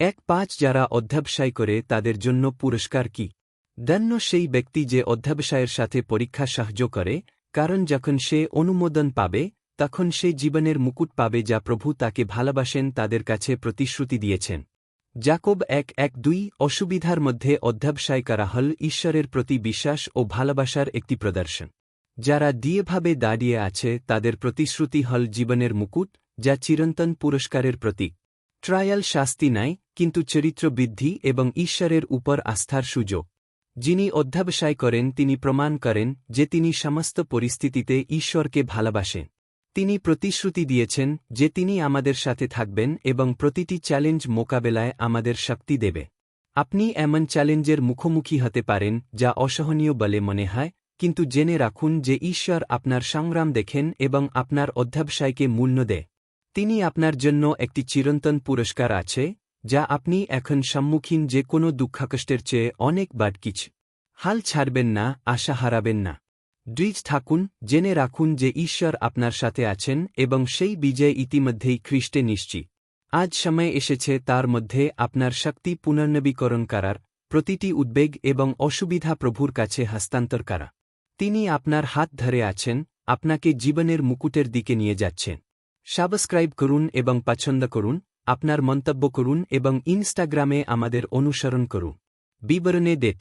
এক পাঁচ যারা অধ্যাবসায় করে তাদের জন্য পুরস্কার কি? দন্য সেই ব্যক্তি যে অধ্যাবসায়ের সাথে পরীক্ষা সাহায্য করে, কারণ যখন সে অনুমোদন পাবে, তখন সে জীবনের মুকুট পাবে যা প্রভু তাকে ভালোবাসেন, তাদের কাছে প্রতিশ্রুতি দিয়েছেন। জাকব এক এক দুই অসুবিধার মধ্যে অধ্যাবসায় করা হল ঈশ্বরের প্রতি বিশ্বাস ও ভালোবাসার একটি প্রদর্শন। যারা দিয়েভাবে দাঁড়িয়ে আছে, তাদের প্রতিশ্রুতি হল জীবনের মুকুট, যা চিরন্তন পুরস্কারের প্রতীক। ট্রায়াল শাস্তি নাই, কিন্তু চরিত্র বৃদ্ধি এবং ঈশ্বরের উপর আস্থার সুযোগ। যিনি অধ্যাবসায় করেন, তিনি প্রমাণ করেন যে তিনি সমস্ত পরিস্থিতিতে ঈশ্বরকে ভালোবাসেন। তিনি প্রতিশ্রুতি দিয়েছেন যে তিনি আমাদের সাথে থাকবেন এবং প্রতিটি চ্যালেঞ্জ মোকাবেলায় আমাদের শক্তি দেবে। আপনি এমন চ্যালেঞ্জের মুখোমুখি হতে পারেন, যা অসহনীয় বলে মনে হয়, কিন্তু জেনে রাখুন যে ঈশ্বর আপনার সংগ্রাম দেখেন এবং আপনার অধ্যাবসায়কে মূল্য দেয়। তিনি আপনার জন্য একটি চিরন্তন পুরস্কার আছে, যা আপনি এখন সম্মুখীন যে কোনো দুঃখাকষ্টের চেয়ে অনেক বাট কিছু হাল ছাড়বেন না, আশা হারাবেন না। ড্রিজ থাকুন, জেনে রাখুন যে ঈশ্বর আপনার সাথে আছেন এবং সেই বিজয় ইতিমধ্যেই খ্রিস্টে নিশ্চিত আজ সময় এসেছে তার মধ্যে আপনার শক্তি পুনর্নবীকরণ করার, প্রতিটি উদ্বেগ এবং অসুবিধা প্রভুর কাছে হস্তান্তর করা। তিনি আপনার হাত ধরে আছেন, আপনাকে জীবনের মুকুটের দিকে নিয়ে যাচ্ছেন। সাবস্ক্রাইব করুন এবং পছন্দ করুন, আপনার মন্তব্য করুন এবং ইনস্টাগ্রামে আমাদের অনুসরণ করুন। বিবরণে ডেট